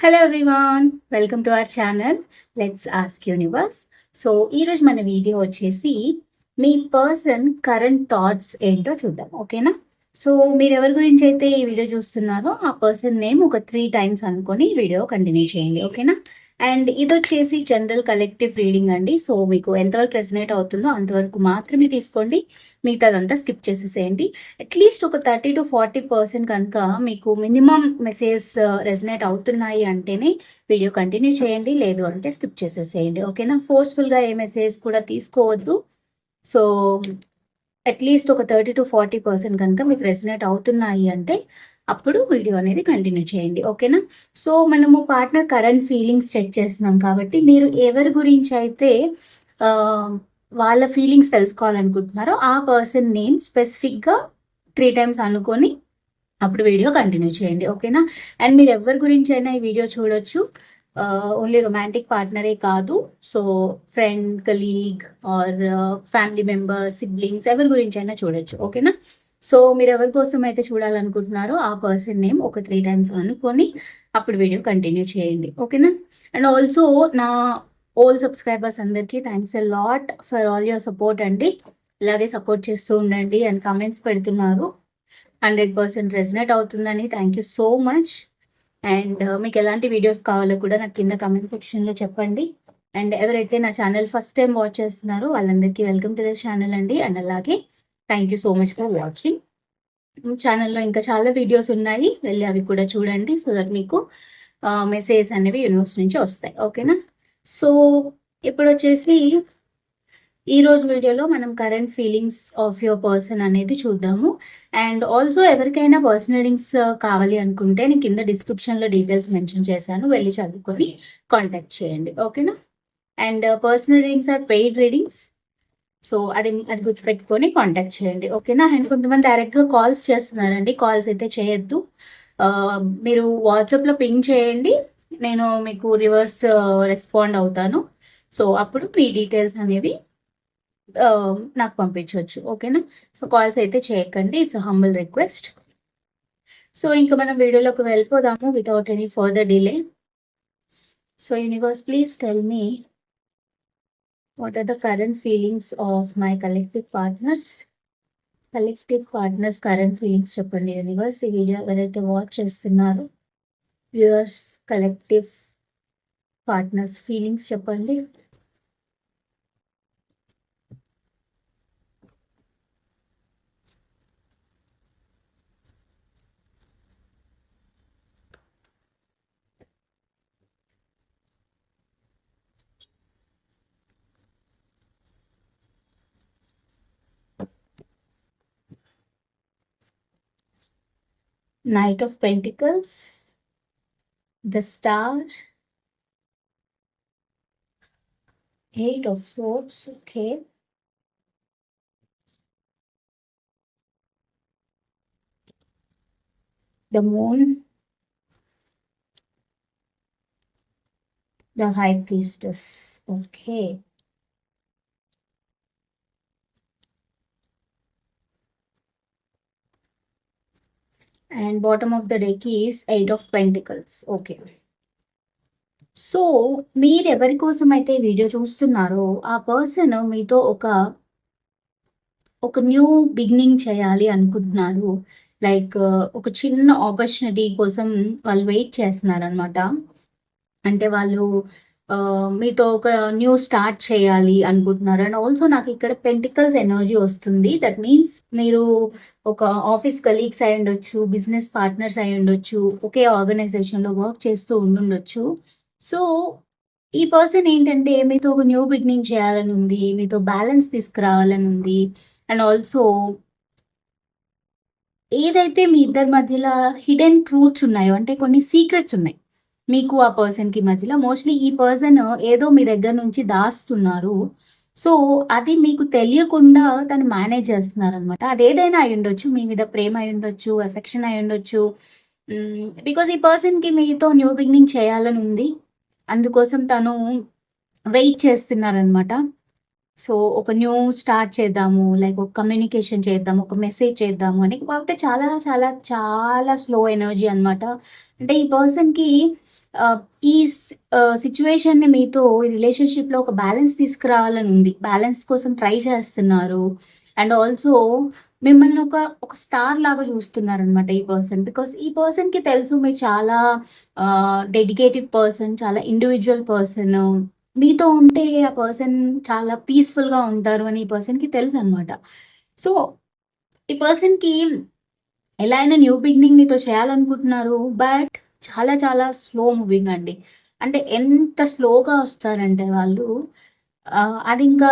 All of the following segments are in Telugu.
Hello everyone welcome to our channel let's ask universe so ఈరోజు మన వీడియో వచ్చేసి మీ పర్సన్ కరెంట్ థాట్స్ ఏంటో చూద్దాం ఓకేనా సో మీరు ఎవరి గురించి అయితే ఈ వీడియో చూస్తున్నారో ఆ పర్సన్ నేమ్ ఒక త్రీ టైమ్స్ అనుకొని వీడియో కంటిన్యూ చేయండి ఓకేనా అండ్ ఇది వచ్చేసి జనరల్ కలెక్టివ్ రీడింగ్ అండి. సో మీకు ఎంతవరకు రెసినేట్ అవుతుందో అంతవరకు మాత్రమే తీసుకోండి. మిగతాదంతా స్కిప్ చేసేసేయండి. అట్లీస్ట్ ఒక థర్టీ టు ఫార్టీ పర్సెంట్ కనుక మీకు మినిమం మెసేజ్ రెసినేట్ అవుతున్నాయి అంటేనే వీడియో కంటిన్యూ చేయండి. లేదు అంటే స్కిప్ చేసేసేయండి. ఓకేనా? ఫోర్స్ఫుల్గా ఏ మెసేజ్ కూడా తీసుకోవద్దు. సో అట్లీస్ట్ ఒక థర్టీ టు ఫార్టీ పర్సెంట్ కనుక మీకు రెసినేట్ అవుతున్నాయి అంటే అప్పుడు వీడియో అనేది కంటిన్యూ చేయండి ఓకేనా? సో మనము పార్ట్నర్ కరెంట్ ఫీలింగ్స్ చెక్ చేస్తున్నాం కాబట్టి మీరు ఎవరి గురించి అయితే వాళ్ళ ఫీలింగ్స్ తెలుసుకోవాలనుకుంటున్నారో ఆ పర్సన్ నేమ్ స్పెసిఫిక్గా త్రీ టైమ్స్ అనుకొని అప్పుడు వీడియో కంటిన్యూ చేయండి ఓకేనా? అండ్ మీరు ఎవరి గురించి అయినా ఈ వీడియో చూడొచ్చు. ఓన్లీ రొమాంటిక్ పార్ట్నరే కాదు. So friend colleague or family member siblings ఎవరి గురించి అయినా చూడొచ్చు ఓకేనా? సో మీరు ఎవరి కోసం అయితే చూడాలనుకుంటున్నారో ఆ పర్సన్ నేమ్ ఒక త్రీ టైమ్స్ అనుకొని అప్పుడు వీడియో కంటిన్యూ చేయండి. ఓకేనా అండ్ ఆల్సో నా ఓల్ సబ్స్క్రైబర్స్ అందరికీ thanks a lot for all your support అండి. ఇలాగే సపోర్ట్ చేస్తూ ఉండండి అండ్ కమెంట్స్ పెడుతున్నారు. హండ్రెడ్ పర్సెంట్ రెజినేట్ అవుతుందని thank you so much and మీకు ఎలాంటి వీడియోస్ కావాలో కూడా నాకు కింద కమెంట్ సెక్షన్లో చెప్పండి. అండ్ ఎవరైతే నా ఛానల్ ఫస్ట్ టైం వాచ్ చేస్తున్నారో వాళ్ళందరికీ వెల్కమ్ టు ద ఛానల్ అండి. అండ్ అలాగే thank you so much for watching ఛానల్లో ఇంకా చాలా వీడియోస్ ఉన్నాయి. వెళ్ళి అవి కూడా చూడండి సో దట్ మీకు మెసేజ్ అనేవి యూనివర్స్ నుంచి వస్తాయి. ఓకేనా సో ఇప్పుడు వచ్చేసి ఈ రోజు వీడియోలో మనం current feelings of your person అనేది చూద్దాము. అండ్ ఆల్సో ఎవరికైనా పర్సనల్ రీడింగ్స్ కావాలి అనుకుంటే నేను కింద డిస్క్రిప్షన్లో డీటెయిల్స్ మెన్షన్ చేశాను. వెళ్ళి చదువుకొని కాంటాక్ట్ చేయండి. ఓకేనా and personal readings are paid readings so అది అది గుర్తుపెట్టుకొని కాంటాక్ట్ చేయండి. ఓకేనా అండ్ కొంతమంది డైరెక్ట్గా కాల్స్ చేస్తున్నారండి. కాల్స్ అయితే చేయొద్దు. మీరు వాట్సాప్లో పింగ్ చేయండి. నేను మీకు రివర్స్ రెస్పాండ్ అవుతాను. సో అప్పుడు మీ డీటెయిల్స్ అనేవి నాకు పంపించవచ్చు ఓకేనా సో కాల్స్ అయితే చేయకండి. ఇట్స్ హంబుల్ రిక్వెస్ట్ సో ఇంకా మనం వీడియోలోకి వెళ్ళిపోదాము without any further delay so universe please tell me what are the current feelings of my collective partners collective partners current feelings చెప్పండి యూనివర్స్ ఈ వీడియో ఎవరైతే వాచ్ చేస్తున్నారో? వ్యూవర్స్ కలెక్టివ్ పార్ట్నర్స్ ఫీలింగ్స్ చెప్పండి. Knight of Pentacles, the Star, Eight of Swords, okay. The Moon, the High Priestess, okay. And bottom of the deck is Eight of Pentacles, okay. So మీరు ఎవరి కోసం అయితే వీడియో చూస్తున్నారో ఆ పర్సన్ మీతో ఒక ఒక న్యూ బిగినింగ్ చేయాలి అనుకుంటున్నారు. లైక్ ఒక చిన్న ఆపర్చునిటీ కోసం వాళ్ళు వెయిట్ చేస్తున్నారు అనమాట అంటే వాళ్ళు మీతో ఒక న్యూ స్టార్ట్ చేయాలి అనుకుంటున్నారు. అండ్ ఆల్సో నాకు ఇక్కడ పెంటికల్స్ ఎనర్జీ వస్తుంది. దట్ మీన్స్ మీరు ఒక ఆఫీస్ కలీగ్స్ అయి ఉండొచ్చు బిజినెస్ పార్ట్నర్స్ అయి ఉండొచ్చు ఒకే ఆర్గనైజేషన్లో వర్క్ చేస్తూ ఉండుండొచ్చు. సో ఈ పర్సన్ ఏంటంటే మీతో ఒక న్యూ బిగినింగ్ చేయాలని ఉంది మీతో బ్యాలెన్స్ తీసుకురావాలని ఉంది. అండ్ ఆల్సో ఏదైతే మీ ఇద్దరి మధ్యలో హిడెన్ ట్రూత్స్ ఉన్నాయో అంటే కొన్ని సీక్రెట్స్ ఉన్నాయి మీకు ఆ పర్సన్కి మధ్యలో. మోస్ట్లీ ఈ పర్సన్ ఏదో మీ దగ్గర నుంచి దాస్తున్నారు. సో అది మీకు తెలియకుండా తను మేనేజ్ చేస్తున్నారు అనమాట అది ఏదైనా అయి ఉండొచ్చు. మీ మీద ప్రేమ అయి ఉండొచ్చు ఎఫెక్షన్ అయి ఉండొచ్చు. Mm, బికాస్ ఈ పర్సన్కి మీతో న్యూ బిగినింగ్ చేయాలని ఉంది. అందుకోసం తను వెయిట్ చేస్తున్నారనమాట సో ఒక న్యూ స్టార్ట్ చేద్దాము. లైక్ ఒక కమ్యూనికేషన్ చేద్దాము. ఒక మెసేజ్ చేద్దాము అని. కాకపోతే చాలా చాలా చాలా స్లో ఎనర్జీ అనమాట అంటే ఈ పర్సన్కి ఈ సిచ్యువేషన్ని మీతో ఈ రిలేషన్షిప్లో ఒక బ్యాలెన్స్ తీసుకురావాలని ఉంది. బ్యాలెన్స్ కోసం ట్రై చేస్తున్నారు. అండ్ ఆల్సో మిమ్మల్ని ఒక ఒక స్టార్ లాగా చూస్తున్నారు అనమాట ఈ పర్సన్ బికాస్ ఈ పర్సన్కి తెలుసు మీరు చాలా డెడికేటివ్ పర్సన్ చాలా ఇండివిజువల్ పర్సన్ మీతో ఉంటే ఆ పర్సన్ చాలా పీస్ఫుల్గా ఉంటారు అని ఈ పర్సన్కి తెలుసు అనమాట సో ఈ పర్సన్కి ఎలా అయినా న్యూ బిగినింగ్ మీతో చేయాలనుకుంటున్నారు. బట్ చాలా చాలా స్లో మూవింగ్ అండి. అంటే ఎంత స్లోగా వస్తారంటే వాళ్ళు అది ఇంకా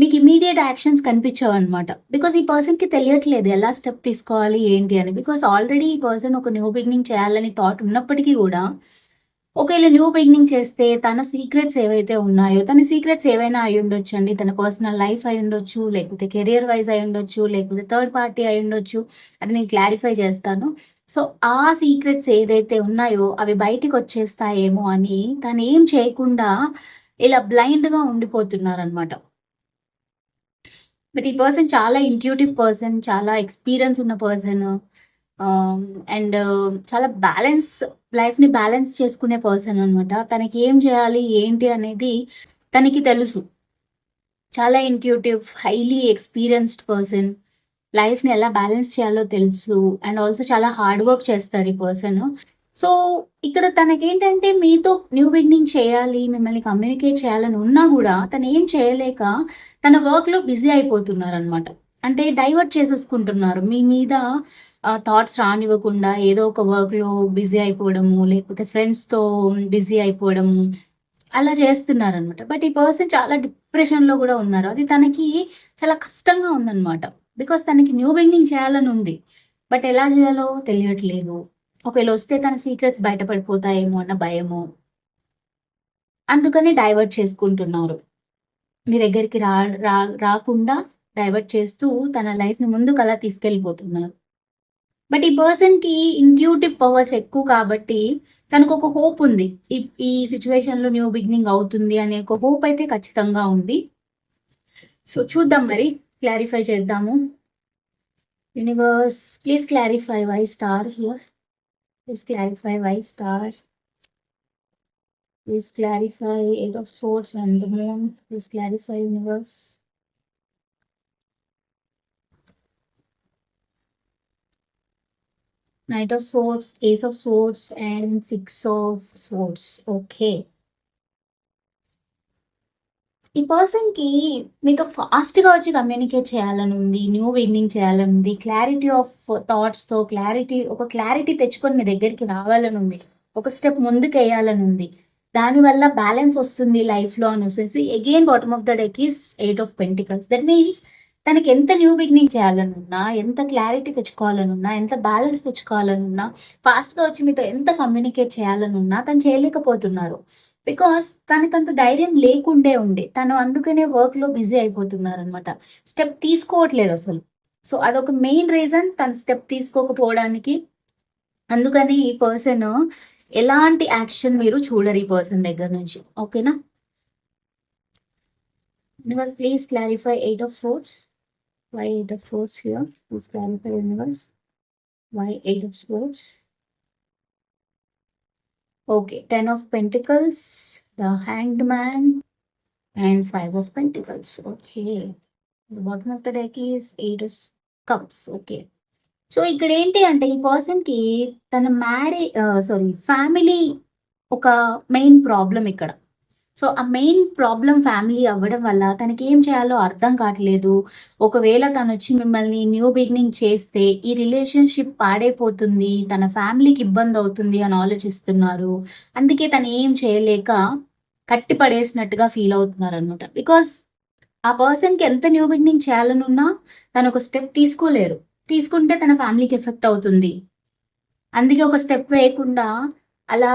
మీకు ఇమీడియట్ యాక్షన్స్ కనిపించవు అనమాట బికాస్ ఈ పర్సన్కి తెలియట్లేదు ఎలా స్టెప్ తీసుకోవాలి ఏంటి అని. బికాస్ ఆల్రెడీ ఈ పర్సన్ ఒక న్యూ బిగినింగ్ చేయాలని థాట్ ఉన్నప్పటికీ కూడా ఒకవేళ న్యూ బిగినింగ్ చేస్తే తన సీక్రెట్స్ ఏవైతే ఉన్నాయో తన సీక్రెట్స్ ఏవైనా అయి ఉండొచ్చు అండి తన పర్సనల్ లైఫ్ అయి ఉండొచ్చు లేకపోతే కెరియర్ వైజ్ అయి ఉండొచ్చు లేకపోతే థర్డ్ పార్టీ అయి ఉండొచ్చు. అది నేను క్లారిఫై చేస్తాను. సో ఆ సీక్రెట్స్ ఏదైతే ఉన్నాయో అవి బయటికి వచ్చేస్తాయేమో అని తను ఏం చేయకుండా ఇలా బ్లైండ్గా ఉండిపోతున్నారనమాట బట్ ఈ పర్సన్ చాలా ఇంట్యూటివ్ పర్సన్ చాలా ఎక్స్పీరియన్స్ ఉన్న పర్సన్ అండ్ చాలా బ్యాలెన్స్ లైఫ్ని బ్యాలెన్స్ చేసుకునే పర్సన్ అనమాట తనకి ఏం చేయాలి ఏంటి అనేది తనకి తెలుసు. చాలా ఇంట్యూటివ్ హైలీ ఎక్స్పీరియన్స్డ్ పర్సన్. లైఫ్ని ఎలా బ్యాలెన్స్ చేయాలో తెలుసు. అండ్ ఆల్సో చాలా హార్డ్ వర్క్ చేస్తారు ఈ పర్సన్. సో ఇక్కడ తనకేంటంటే మీతో న్యూ బిగినింగ్ చేయాలి మిమ్మల్ని కమ్యూనికేట్ చేయాలని ఉన్నా కూడా తను ఏం చేయలేక తన వర్క్లో బిజీ అయిపోతున్నారు అనమాట అంటే డైవర్ట్ చేసేసుకుంటున్నారు. మీ మీద థాట్స్ రానివ్వకుండా ఏదో ఒక వర్క్లో బిజీ అయిపోవడము లేకపోతే ఫ్రెండ్స్తో బిజీ అయిపోవడము అలా చేస్తున్నారు అనమాట బట్ ఈ పర్సన్ చాలా డిప్రెషన్లో కూడా ఉన్నారు. అది తనకి చాలా కష్టంగా ఉందన్నమాట. బికాస్ తనకి న్యూ బిగినింగ్ చేయాలని ఉంది. బట్ ఎలా చేయాలో తెలియట్లేదు. ఒకవేళ వస్తే తన సీక్రెట్స్ బయటపడిపోతాయేమో అన్న భయము. అందుకని డైవర్ట్ చేసుకుంటున్నారు. మీ దగ్గరికి రా రాకుండా డైవర్ట్ చేస్తూ తన లైఫ్ని ముందుకు అలా తీసుకెళ్ళిపోతున్నారు. బట్ ఈ పర్సన్కి ఇంట్యూటివ్ పవర్స్ ఎక్కువ కాబట్టి తనకు ఒక హోప్ ఉంది. ఈ ఈ సిచ్యువేషన్లో న్యూ బిగినింగ్ అవుతుంది అనే ఒక హోప్ అయితే ఖచ్చితంగా ఉంది. సో చూద్దాం మరి. క్లారిఫై చేద్దాము universe please clarify why star here please clarify why star please clarify eight of swords and the moon please clarify universe Knight of Swords, Ace of Swords, and Six of Swords. Okay. ఈ పర్సన్కి మీతో ఫాస్ట్గా వచ్చి కమ్యూనికేట్ చేయాలని ఉంది న్యూ బిగినింగ్ చేయాలని ఉంది క్లారిటీ ఆఫ్ థాట్స్తో క్లారిటీ ఒక క్లారిటీ తెచ్చుకొని మీ దగ్గరికి రావాలని ఉంది ఒక స్టెప్ ముందుకు వేయాలని ఉంది దానివల్ల బ్యాలెన్స్ వస్తుంది లైఫ్లో అని వచ్చేసి again bottom of the deck is eight of pentacles that means తనకి ఎంత న్యూ బిగినింగ్ చేయాలనున్నా ఎంత క్లారిటీ తెచ్చుకోవాలనున్నా ఎంత బ్యాలెన్స్ తెచ్చుకోవాలనున్నా ఫాస్ట్గా వచ్చి మీతో ఎంత కమ్యూనికేట్ చేయాలనున్నా తను చేయలేకపోతున్నారు. బికాస్ తనకంత ధైర్యం లేకుండే ఉండే. తను అందుకనే వర్క్లో బిజీ అయిపోతున్నారు అనమాట స్టెప్ తీసుకోవట్లేదు అసలు. సో అదొక మెయిన్ రీజన్ తను స్టెప్ తీసుకోకపోవడానికి. అందుకని ఈ పర్సన్ ఎలాంటి యాక్షన్ మీరు చూడరు ఈ పర్సన్ దగ్గర నుంచి. ఓకేనా please clarify eight of force why eight of swords here please clarify universe why eight of swords? Okay ten of pentacles the hanged man and five of pentacles okay bottom of the deck is eight of cups okay so ఇక్కడ ఏంటి అంటే ఈ పర్సన్కి తన మ్యారేజ్ సారీ ఫ్యామిలీ ఒక మెయిన్ ప్రాబ్లం ఇక్కడ. సో ఆ మెయిన్ ప్రాబ్లం ఫ్యామిలీ అవ్వడం వల్ల తనకి ఏం చేయాలో అర్థం కావట్లేదు. ఒకవేళ తను వచ్చి మిమ్మల్ని న్యూ బిగినింగ్ చేస్తే ఈ రిలేషన్షిప్ పాడైపోతుంది తన ఫ్యామిలీకి ఇబ్బంది అవుతుంది అని ఆలోచిస్తున్నారు. అందుకే తను ఏం చేయలేక కట్టి పడేసినట్టుగా ఫీల్ అవుతున్నారు అనమాట బికాస్ ఆ పర్సన్కి ఎంత న్యూ బిగినింగ్ చేయాలనున్నా తను ఒక స్టెప్ తీసుకోలేరు. తీసుకుంటే తన ఫ్యామిలీకి ఎఫెక్ట్ అవుతుంది. అందుకే ఒక స్టెప్ వేయకుండా అలా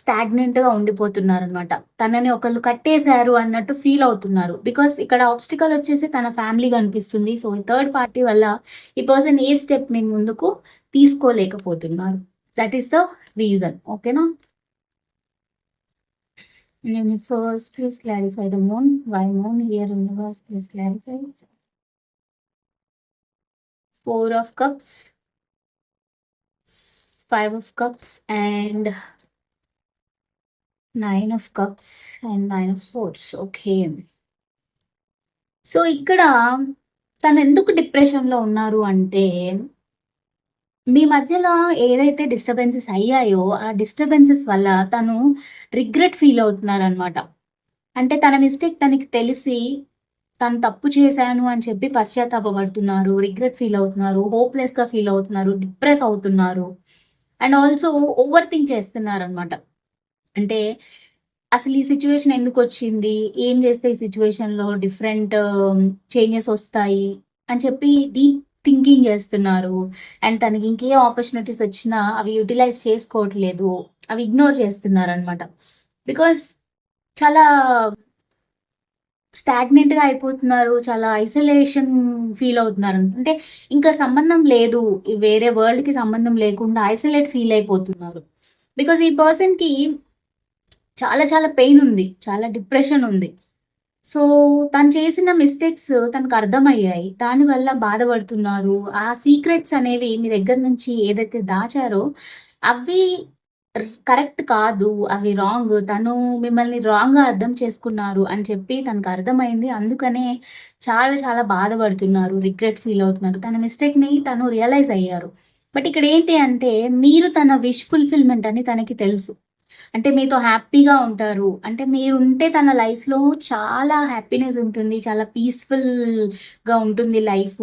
స్టాగ్నెంట్గా ఉండిపోతున్నారు అనమాట తనని ఒకళ్ళు కట్టేశారు అన్నట్టు ఫీల్ అవుతున్నారు. బికాస్ ఇక్కడ ఆబ్స్టికల్ వచ్చేసి తన ఫ్యామిలీ కనిపిస్తుంది. సో థర్డ్ పార్టీ వల్ల ఈ పర్సన్ ఏ స్టెప్ మీ ముందుకు తీసుకోలేకపోతున్నారు. దట్ ఈస్ ద రీజన్ ఓకేనా first please clarify the moon why moon here universe please clarify four of cups five of cups and nine of cups and nine of sports okay so ఇక్కడ తను ఎందుకు డిప్రెషన్లో ఉన్నారు అంటే మీ మధ్యలో ఏదైతే డిస్టర్బెన్సెస్ అయ్యాయో ఆ డిస్టర్బెన్సెస్ వల్ల తను రిగ్రెట్ ఫీల్ అవుతున్నారనమాట అంటే తన మిస్టేక్ తనకి తెలిసి తను తప్పు చేశాను అని చెప్పి పశ్చాత్తాపడుతున్నారు రిగ్రెట్ ఫీల్ అవుతున్నారు హోప్లెస్గా ఫీల్ అవుతున్నారు డిప్రెస్ అవుతున్నారు. అండ్ ఆల్సో ఓవర్ థింక్ చేస్తున్నారు అనమాట అంటే అసలు ఈ సిచ్యువేషన్ ఎందుకు వచ్చింది? ఏం చేస్తే ఈ సిచ్యువేషన్లో డిఫరెంట్ చేంజెస్ వస్తాయి? అని చెప్పి డీప్ థింకింగ్ చేస్తున్నారు. అండ్ తనకి ఇంకే ఆపర్చునిటీస్ వచ్చినా అవి యూటిలైజ్ చేసుకోవట్లేదు. అవి ఇగ్నోర్ చేస్తున్నారు అనమాట బికాస్ చాలా స్టాగ్నెంట్గా అయిపోతున్నారు చాలా ఐసోలేషన్ ఫీల్ అవుతున్నారు. అంటే ఇంకా సంబంధం లేదు వేరే వరల్డ్కి సంబంధం లేకుండా ఐసోలేట్ ఫీల్ అయిపోతున్నారు. బికాస్ ఈ పర్సన్కి చాలా చాలా పెయిన్ ఉంది చాలా డిప్రెషన్ ఉంది. సో తను చేసిన మిస్టేక్స్ తనకు అర్థమయ్యాయి. దానివల్ల బాధపడుతున్నారు. ఆ సీక్రెట్స్ అనేవి మీ దగ్గర నుంచి ఏదైతే దాచారో అవి కరెక్ట్ కాదు అవి రాంగ్. తను మిమ్మల్ని రాంగ్గా అర్థం చేసుకున్నారు అని చెప్పి తనకు అర్థమైంది. అందుకనే చాలా చాలా బాధపడుతున్నారు రిగ్రెట్ ఫీల్ అవుతున్నారు. తన మిస్టేక్ని తను రియలైజ్ అయ్యారు. బట్ ఇక్కడ ఏంటి అంటే మీరు తన విష్ ఫుల్ఫిల్మెంట్ అని తనకి తెలుసు. అంటే మీతో హ్యాపీగా ఉంటారు. అంటే మీరు ఉంటే తన లైఫ్లో చాలా హ్యాపీనెస్ ఉంటుంది చాలా పీస్ఫుల్గా ఉంటుంది లైఫ్.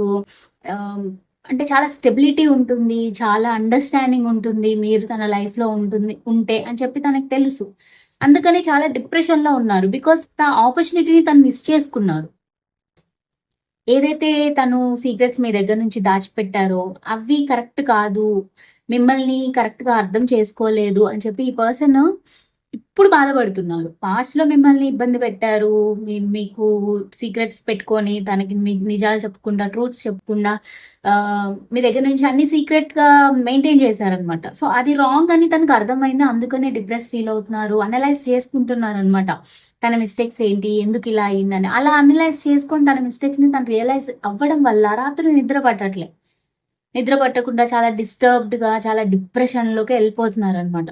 అంటే చాలా స్టెబిలిటీ ఉంటుంది చాలా అండర్స్టాండింగ్ ఉంటుంది మీరు తన లైఫ్లో ఉంటుంది ఉంటే అని చెప్పి తనకు తెలుసు. అందుకని చాలా డిప్రెషన్లో ఉన్నారు బికాస్ త ఆపర్చునిటీని తను మిస్ చేసుకున్నారు. ఏదైతే తను సీక్రెట్స్ మీ దగ్గర నుంచి దాచిపెట్టారో అవి కరెక్ట్ కాదు మిమ్మల్ని కరెక్ట్గా అర్థం చేసుకోలేదు అని చెప్పి ఈ పర్సన్ ఇప్పుడు బాధపడుతున్నారు. పాస్ట్లో మిమ్మల్ని ఇబ్బంది పెట్టారు. మీకు సీక్రెట్స్ పెట్టుకొని తనకి మీ నిజాలు చెప్పకుండా ట్రూత్స్ చెప్పకుండా మీ దగ్గర నుంచి అన్ని సీక్రెట్గా మెయింటైన్ చేశారనమాట సో అది రాంగ్ అని తనకు అర్థమైంది. అందుకనే డిప్రెస్ ఫీల్ అవుతున్నారు. అనలైజ్ చేసుకుంటున్నారు అనమాట తన మిస్టేక్స్ ఏంటి? ఎందుకు ఇలా అయిందని. అలా అనలైజ్ చేసుకొని తన మిస్టేక్స్ని తను రియలైజ్ అవ్వడం వల్ల రాత్రి నిద్ర పట్టట్లే. నిద్ర పట్టకుండా చాలా డిస్టర్బ్డ్గా చాలా డిప్రెషన్లోకి వెళ్ళిపోతున్నారు అనమాట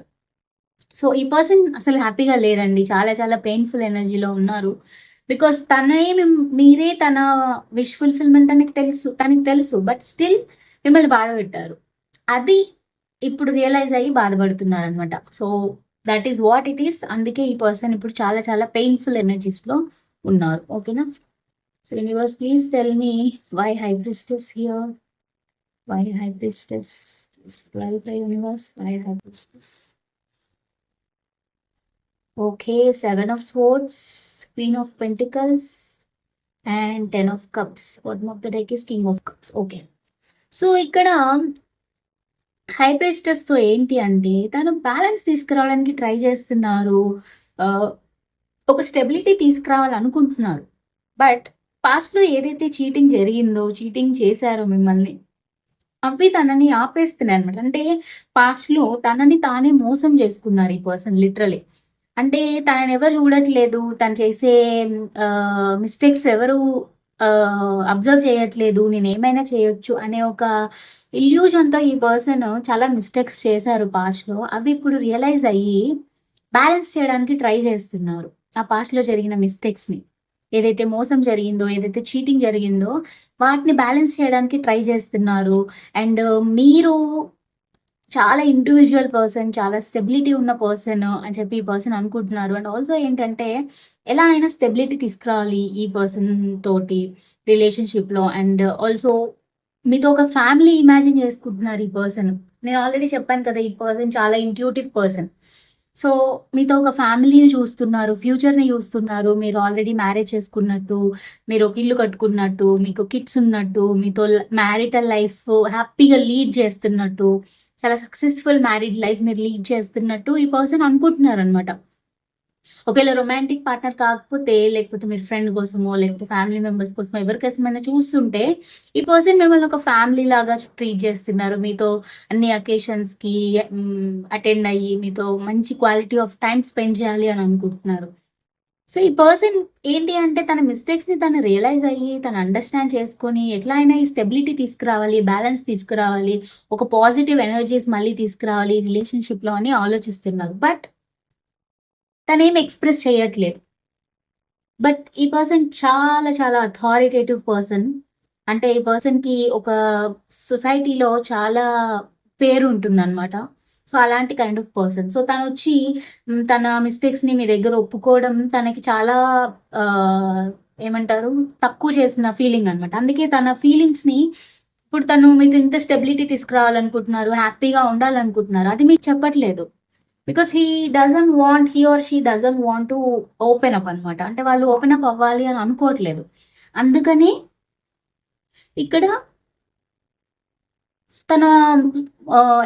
సో ఈ పర్సన్ అసలు హ్యాపీగా లేరండి. చాలా చాలా పెయిన్ఫుల్ ఎనర్జీలో ఉన్నారు. బికాస్ తనే మీరే తన విష్ ఫుల్ఫిల్మెంట్ అని తెలుసు తనకి తెలుసు. బట్ స్టిల్ మిమ్మల్ని బాధ పెట్టారు. అది ఇప్పుడు రియలైజ్ అయ్యి బాధపడుతున్నారు అనమాట so that is what it is అందుకే ఈ పర్సన్ ఇప్పుడు చాలా చాలా పెయిన్ఫుల్ ఎనర్జీస్లో ఉన్నారు. ఓకేనా so universe please tell me why high priestess here why high priestess clarify universe why high priestess okay seven of sports queen of pentacles and ten of cups bottom of the deck is king of cups okay so ఇక్కడ హైప్రెస్టర్స్తో ఏంటి అంటే తను బ్యాలెన్స్ తీసుకురావడానికి ట్రై చేస్తున్నారు. ఒక స్టెబిలిటీ తీసుకురావాలనుకుంటున్నారు. బట్ పాస్ట్లో ఏదైతే చీటింగ్ జరిగిందో చీటింగ్ చేశారో మిమ్మల్ని అవి తనని ఆపేస్తున్నాయి అనమాట అంటే పాస్ట్లో తనని తానే మోసం చేసుకున్నారు ఈ పర్సన్ లిటరలీ అంటే తనని ఎవరు చూడట్లేదు తను చేసే మిస్టేక్స్ ఎవరు అబ్జర్వ్ చేయట్లేదు నేను ఏమైనా చేయొచ్చు అనే ఒక ఇల్యూజన్తో ఈ పర్సన్ చాలా మిస్టేక్స్ చేశారు పాస్ట్లో అవి ఇప్పుడు రియలైజ్ అయ్యి బ్యాలెన్స్ చేయడానికి ట్రై చేస్తున్నారు. ఆ పాస్ట్లో జరిగిన మిస్టేక్స్ని ఏదైతే మోసం జరిగిందో ఏదైతే చీటింగ్ జరిగిందో వాటిని బ్యాలెన్స్ చేయడానికి ట్రై చేస్తున్నారు. అండ్ మీరు చాలా ఇండివిజువల్ పర్సన్ చాలా స్టెబిలిటీ ఉన్న పర్సన్ అని చెప్పి ఈ పర్సన్ అనుకుంటున్నారు. అండ్ ఆల్సో ఏంటంటే ఎలా అయినా స్టెబిలిటీ తీసుకురావాలి ఈ పర్సన్ తోటి రిలేషన్షిప్లో అండ్ ఆల్సో మీతో ఒక ఫ్యామిలీ ఇమాజిన్ చేసుకుంటున్నారు ఈ పర్సన్ నేను ఆల్రెడీ చెప్పాను కదా ఈ పర్సన్ చాలా ఇంట్యూటివ్ పర్సన్ సో మీతో ఒక ఫ్యామిలీని చూస్తున్నారు ఫ్యూచర్ని చూస్తున్నారు. మీరు ఆల్రెడీ మ్యారేజ్ చేసుకున్నట్టు మీరు ఒక ఇల్లు కట్టుకున్నట్టు మీకు కిడ్స్ ఉన్నట్టు మీతో మ్యారిటల్ లైఫ్ హ్యాపీగా లీడ్ చేస్తున్నట్టు. చాలా సక్సెస్ఫుల్ మ్యారీడ్ లైఫ్ మీరు లీడ్ చేస్తున్నట్టు ఈ పర్సన్ అనుకుంటున్నారు అనమాట ఒకవేళ రొమాంటిక్ పార్ట్నర్ కాకపోతే లేకపోతే మీరు ఫ్రెండ్ కోసమో లేకపోతే ఫ్యామిలీ మెంబర్స్ కోసమో ఎవరికోసమైనా చూస్తుంటే ఈ పర్సన్ మిమ్మల్ని ఒక ఫ్యామిలీ లాగా ట్రీట్ చేస్తున్నారు. మీతో అన్ని అకేషన్స్కి అటెండ్ అయ్యి మీతో మంచి క్వాలిటీ ఆఫ్ టైం స్పెండ్ చేయాలి అని అనుకుంటున్నారు. సో ఈ పర్సన్ ఏంటి అంటే తన మిస్టేక్స్ని తను రియలైజ్ అయ్యి తను అండర్స్టాండ్ చేసుకొని ఎట్లా అయినా ఈ స్టెబిలిటీ తీసుకురావాలి బ్యాలెన్స్ తీసుకురావాలి ఒక పాజిటివ్ ఎనర్జీస్ మళ్ళీ తీసుకురావాలి రిలేషన్షిప్లో అని ఆలోచిస్తున్నారు. బట్ తను ఏం ఎక్స్ప్రెస్ చేయట్లేదు. బట్ ఈ పర్సన్ చాలా చాలా అథారిటేటివ్ పర్సన్ అంటే ఈ పర్సన్కి ఒక సొసైటీలో చాలా పేరు ఉంటుందన్నమాట. సో అలాంటి కైండ్ ఆఫ్ పర్సన్ సో తను వచ్చి తన మిస్టేక్స్ని మీ దగ్గర ఒప్పుకోవడం తనకి చాలా ఏమంటారు తక్కువ చేసిన ఫీలింగ్ అనమాట అందుకే తన ఫీలింగ్స్ని ఇప్పుడు తను మీకు ఇంత స్టెబిలిటీ తీసుకురావాలనుకుంటున్నారు హ్యాపీగా ఉండాలనుకుంటున్నారు అది మీకు చెప్పట్లేదు. Because he doesn't want he or she doesn't want to open up అనమాట అంటే వాళ్ళు ఓపెన్ అప్ అవ్వాలి అని అనుకోవట్లేదు. అందుకని ఇక్కడ తన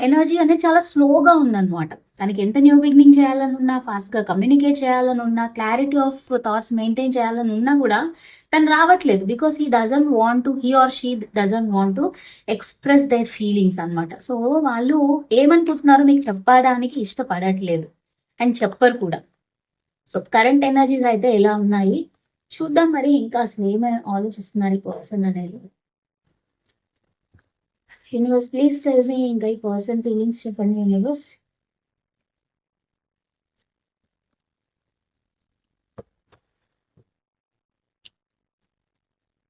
ఎనర్జీ అనేది చాలా స్లోగా ఉందన్నమాట. తనకి ఎంత న్యూ బిగినింగ్ చేయాలనున్నా ఫాస్ట్గా కమ్యూనికేట్ చేయాలనున్నా క్లారిటీ ఆఫ్ థాట్స్ మెయింటైన్ చేయాలనున్నా కూడా తను రావట్లేదు. Because he doesn't want to he or she doesn't want to express their feelings అన్నమాట. సో వాళ్ళు ఏమనుకుంటున్నారో మీకు చెప్పడానికి ఇష్టపడట్లేదు అండ్ చెప్పరు కూడా. సో కరెంట్ ఎనర్జీస్ అయితే ఎలా ఉన్నాయి? చూద్దాం మరి. ఇంకా అసలు ఏమి ఆలోచిస్తున్నారు ఈ పర్సన్ అనేది. Universe, please tell me in guy person feelings different universe.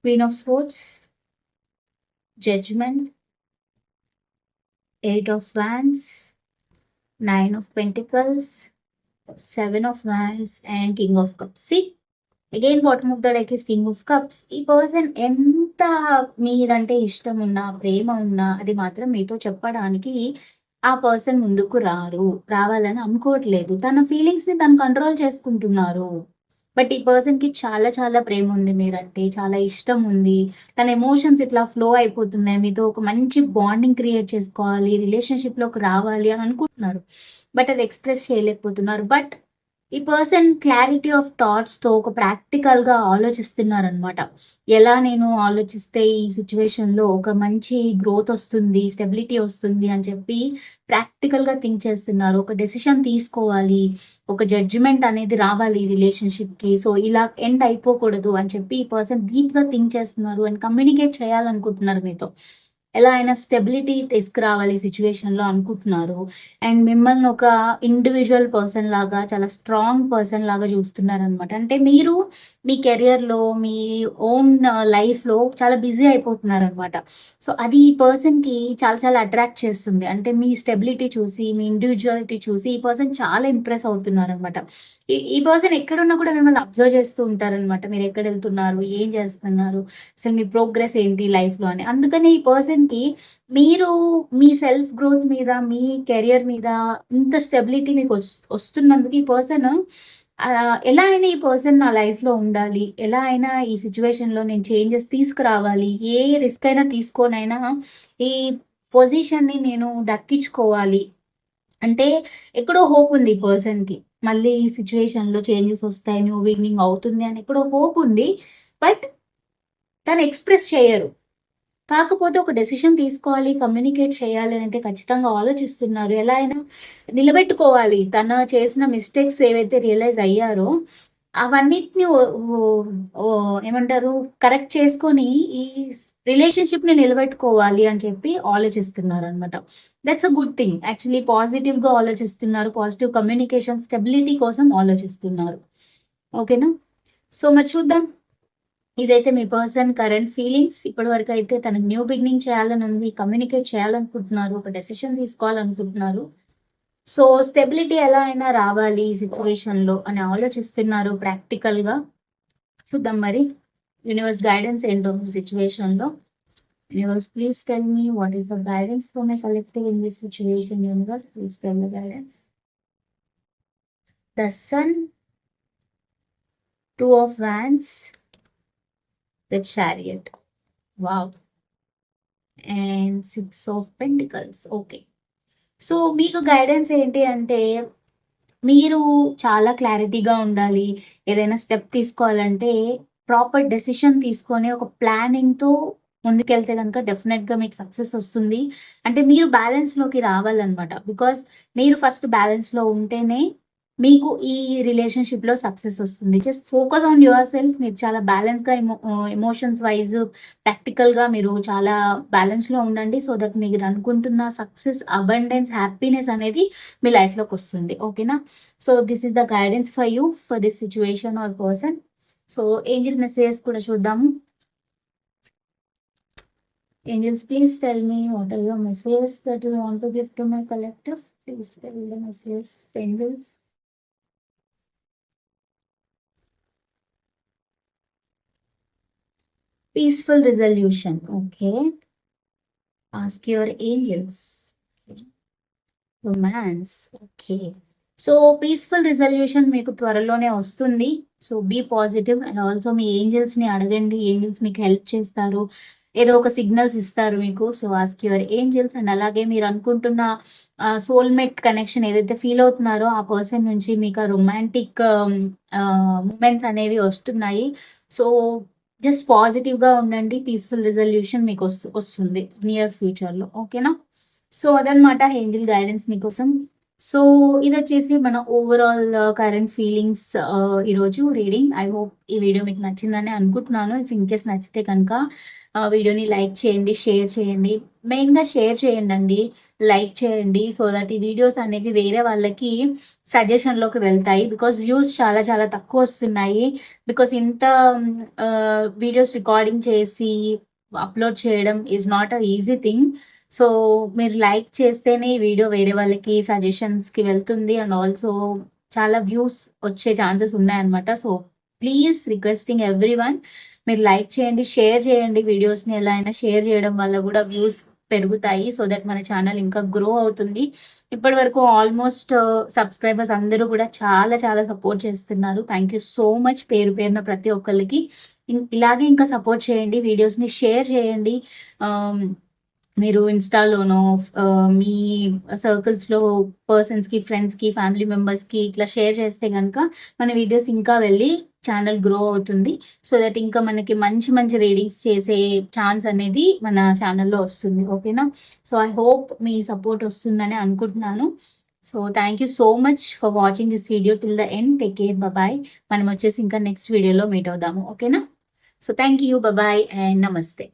Queen of Swords, Judgment, Eight of Wands, Nine of Pentacles, Seven of Wands, and King of Cups. See, again bottom of the deck is king of cups ఈ పర్సన్ ఎంత మీరంటే ఇష్టం ఉన్నా ప్రేమ ఉన్నా అది మాత్రం మీతో చెప్పడానికి ఆ పర్సన్ ముందుకు రారు రావాలని అనుకోవట్లేదు. తన ఫీలింగ్స్ని తను కంట్రోల్ చేసుకుంటున్నారు. బట్ ఈ పర్సన్కి చాలా చాలా ప్రేమ ఉంది మీరంటే చాలా ఇష్టం ఉంది. తన ఎమోషన్స్ ఇట్లా ఫ్లో అయిపోతున్నాయి. మీతో ఒక మంచి బాండింగ్ క్రియేట్ చేసుకోవాలి రిలేషన్షిప్లోకి రావాలి అని అనుకుంటున్నారు. బట్ అది ఎక్స్ప్రెస్ చేయలేకపోతున్నారు. బట్ ఈ పర్సన్ క్లారిటీ ఆఫ్ థాట్స్తో ఒక ప్రాక్టికల్గా ఆలోచిస్తున్నారనమాట ఎలా నేను ఆలోచిస్తే ఈ సిచ్యువేషన్లో ఒక మంచి గ్రోత్ వస్తుంది స్టెబిలిటీ వస్తుంది అని చెప్పి ప్రాక్టికల్గా థింక్ చేస్తున్నారు. ఒక డెసిషన్ తీసుకోవాలి ఒక జడ్జిమెంట్ అనేది రావాలి రిలేషన్షిప్కి. సో ఇలా ఎండ్ అయిపోకూడదు అని చెప్పి ఈ పర్సన్ డీప్గా థింక్ చేస్తున్నారు అండ్ కమ్యూనికేట్ చేయాలనుకుంటున్నారు మీతో. ఎలా అయినా స్టెబిలిటీ తీసుకురావాలి సిచ్యువేషన్లో అనుకుంటున్నారు. అండ్ మిమ్మల్ని ఒక ఇండివిజువల్ పర్సన్ లాగా చాలా స్ట్రాంగ్ పర్సన్ లాగా చూస్తున్నారనమాట అంటే మీరు మీ కెరియర్లో మీ ఓన్ లైఫ్లో uh, చాలా బిజీ అయిపోతున్నారు అనమాట సో అది ఈ పర్సన్కి చాలా చాలా అట్రాక్ట్ చేస్తుంది. అంటే మీ స్టెబిలిటీ చూసి మీ ఇండివిజువాలిటీ చూసి ఈ పర్సన్ చాలా ఇంప్రెస్ అవుతున్నారు అనమాట ఈ పర్సన్ ఎక్కడున్నా కూడా మిమ్మల్ని అబ్జర్వ్ చేస్తూ ఉంటారనమాట మీరు ఎక్కడ వెళ్తున్నారు ఏం చేస్తున్నారు అసలు మీ ప్రోగ్రెస్ ఏంటి లైఫ్లో అని. అందుకని ఈ పర్సన్ పర్సన్కి మీరు మీ సెల్ఫ్ గ్రోత్ మీద మీ కెరియర్ మీద ఇంత స్టెబిలిటీ మీకు వస్తున్నందుకు ఈ పర్సన్ ఎలా అయినా ఈ పర్సన్ నా లైఫ్లో ఉండాలి. ఎలా అయినా ఈ సిచ్యువేషన్లో నేను చేంజెస్ తీసుకురావాలి. ఏ రిస్క్ అయినా తీసుకోనైనా ఈ పొజిషన్ని నేను దక్కించుకోవాలి. అంటే ఎక్కడో హోప్ ఉంది ఈ పర్సన్కి మళ్ళీ ఈ సిచ్యువేషన్లో చేంజెస్ వస్తాయి న్యూ బిగినింగ్ అవుతుంది అని ఎక్కడో హోప్ ఉంది. బట్ తను ఎక్స్ప్రెస్ చేయరు. కాకపోతే ఒక డెసిషన్ తీసుకోవాలి కమ్యూనికేట్ చేయాలి అని అయితే ఖచ్చితంగా ఆలోచిస్తున్నారు. ఎలా అయినా నిలబెట్టుకోవాలి. తన చేసిన మిస్టేక్స్ ఏవైతే రియలైజ్ అయ్యారో అవన్నిటిని ఏమంటారు కరెక్ట్ చేసుకొని ఈ రిలేషన్షిప్ని నిలబెట్టుకోవాలి అని చెప్పి ఆలోచిస్తున్నారు అనమాట that's a good thing actually పాజిటివ్గా ఆలోచిస్తున్నారు. పాజిటివ్ కమ్యూనికేషన్ స్టెబిలిటీ కోసం ఆలోచిస్తున్నారు. ఓకేనా సో మరి చూద్దాం. ఇదైతే మీ పర్సన్ కరెంట్ ఫీలింగ్స్ ఇప్పటి వరకు అయితే తనకు న్యూ బిగినింగ్ చేయాలని ఉంది కమ్యూనికేట్ చేయాలనుకుంటున్నారు ఒక డెసిషన్ తీసుకోవాలనుకుంటున్నారు. సో స్టెబిలిటీ ఎలా అయినా రావాలి ఈ సిచ్యువేషన్లో అని ఆలోచిస్తున్నారు ప్రాక్టికల్గా. చూద్దాం మరి యూనివర్స్ గైడెన్స్ ఏంటో ఈ universe please tell me what is the guidance for my collective in this situation universe please tell the guidance. The sun two of wands the chariot. Wow and six of pentacles. Okay so మీకు గైడెన్స్ ఏంటి అంటే మీరు చాలా క్లారిటీగా ఉండాలి. ఏదైనా స్టెప్ తీసుకోవాలంటే ప్రాపర్ డెసిషన్ తీసుకొని ఒక ప్లానింగ్తో ముందుకెళ్తే కనుక డెఫినెట్గా మీకు సక్సెస్ వస్తుంది. అంటే మీరు బ్యాలెన్స్లోకి రావాలన్నమాట. బికాస్ మీరు ఫస్ట్ బ్యాలెన్స్లో ఉంటేనే మీకు ఈ రిలేషన్షిప్లో సక్సెస్ వస్తుంది. Just focus on your self మీరు చాలా బ్యాలెన్స్గా ఎమో ఎమోషన్స్ వైజ్ ప్రాక్టికల్గా మీరు చాలా బ్యాలెన్స్లో ఉండండి సో దట్ మీరు అనుకుంటున్న సక్సెస్ అబండెన్స్ హ్యాపీనెస్ అనేది మీ లైఫ్లోకి వస్తుంది. ఓకేనా so this is the guidance for you for this situation or person so angel messages కూడా చూద్దాము. Angels, please tell me what are your messages that you want to give to my collective. Please tell the messages, angels. Peaceful resolution okay ask your angels. Romance okay so peaceful resolution మీకు త్వరలోనే వస్తుంది. So be positive and also మీ ఏంజల్స్ని అడగండి. ఏంజల్స్ మీకు హెల్ప్ చేస్తారు. ఏదో ఒక సిగ్నల్స్ ఇస్తారు మీకు. So ask your angels and అలాగే మీరు అనుకుంటున్న సోల్మేట్ కనెక్షన్ ఏదైతే ఫీల్ అవుతున్నారో ఆ పర్సన్ నుంచి మీకు ఆ రొమాంటిక్ మూమెంట్స్ um, అనేవి వస్తున్నాయి. సో జస్ట్ పాజిటివ్గా ఉండండి పీస్ఫుల్ రిజల్యూషన్ మీకు వస్తుంది నియర్ ఫ్యూచర్లో ఓకేనా సో అదనమాట ఏంజిల్ గైడెన్స్ మీకోసం. సో ఇది వచ్చేసి మన ఓవరాల్ కరెంట్ ఫీలింగ్స్ ఈరోజు రీడింగ్ ఐ హోప్ ఈ వీడియో మీకు నచ్చిందని అనుకుంటున్నాను. ఇఫ్ ఇన్ కేస్ నచ్చితే కనుక వీడియోని లైక్ చేయండి షేర్ చేయండి. మెయిన్గా షేర్ చేయండి లైక్ చేయండి సో దట్ ఈ వీడియోస్ అనేవి వేరే వాళ్ళకి సజెషన్లోకి వెళ్తాయి. బికాస్ వ్యూస్ చాలా చాలా తక్కువ వస్తున్నాయి. బికాస్ ఇంత వీడియోస్ రికార్డింగ్ చేసి అప్లోడ్ చేయడం is not a easy thing so మీరు లైక్ చేస్తేనే ఈ వీడియో వేరే వాళ్ళకి సజెషన్స్కి వెళ్తుంది. అండ్ ఆల్సో చాలా వ్యూస్ వచ్చే ఛాన్సెస్ ఉన్నాయన్నమాట. So please requesting every one మీరు లైక్ చేయండి షేర్ చేయండి వీడియోస్ని ఎలా అయినా. షేర్ చేయడం వల్ల కూడా వ్యూస్ పెరుగుతాయి. సో దట్ మన ఛానల్ ఇంకా గ్రో అవుతుంది. ఇప్పటి వరకు ఆల్మోస్ట్ సబ్స్క్రైబర్స్ uh, అందరూ కూడా చాలా చాలా సపోర్ట్ చేస్తున్నారు. థ్యాంక్ యూ సో మచ్ పేరు పేరున ప్రతి ఒక్కరికి ఇలాగే ఇంకా సపోర్ట్ చేయండి. వీడియోస్ని షేర్ చేయండి. Um, మీరు ఇన్స్టాలోనో మీ సర్కిల్స్లో పర్సన్స్కి ఫ్రెండ్స్కి ఫ్యామిలీ మెంబర్స్కి ఇట్లా షేర్ చేస్తే కనుక మన వీడియోస్ ఇంకా వెళ్ళి ఛానల్ గ్రో అవుతుంది. సో దట్ ఇంకా మనకి మంచి మంచి రీడింగ్స్ చేసే ఛాన్స్ అనేది మన ఛానల్లో వస్తుంది. ఓకేనా? సో ఐ హోప్ మీ సపోర్ట్ వస్తుందని అనుకుంటున్నాను. So thank you so much for watching this video till the end. Take care. Bye. మనం వచ్చేసి ఇంకా నెక్స్ట్ వీడియోలో మీట్ అవుదాము. ఓకేనా? So thank you. Bye. And నమస్తే.